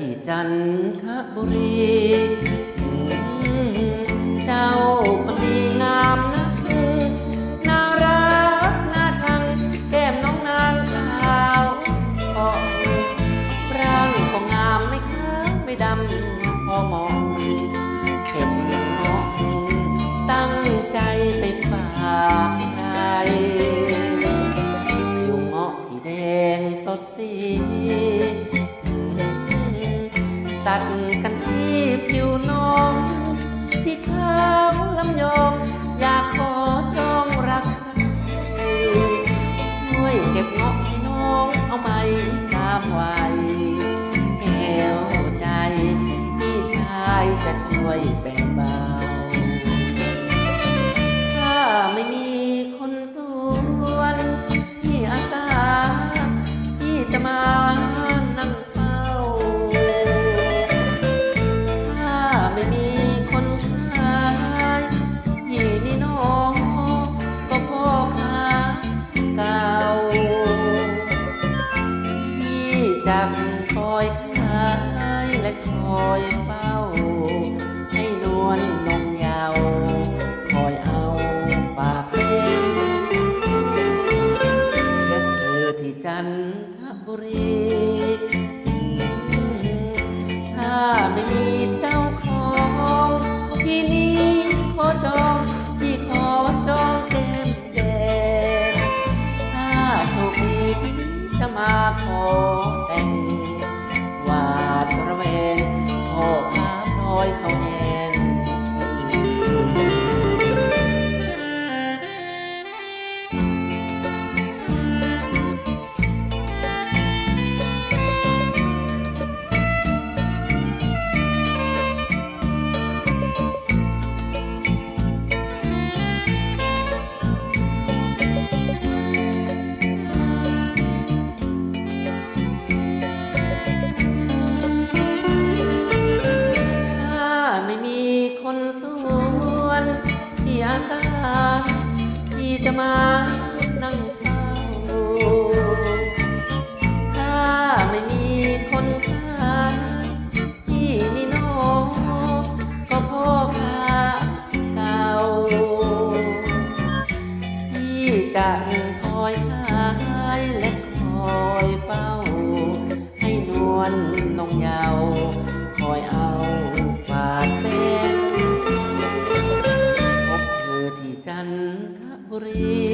ที่จันทบุรีัดกันที่ผิวน้องที่ข้ามลำยองอยากขอจองรักช่วยเก็บเงาะที่น้องเอาไปตามไว้แก้วใจที่ชายจะช่วยแบ่ บุรีถ้าไม่มีเจ้าของที่นี้ขอจองที่ขอจองเต็มแดงถ้าโชคดีจะมาขอแต่งวาดระเวน มานั่งเฝ้าถ้าไม่มีคนขาที่นี่น้องก็พ่อค้าเก่าที่จะคอยขายและคอยเฝ้า ให้นวลนงเยาว์ re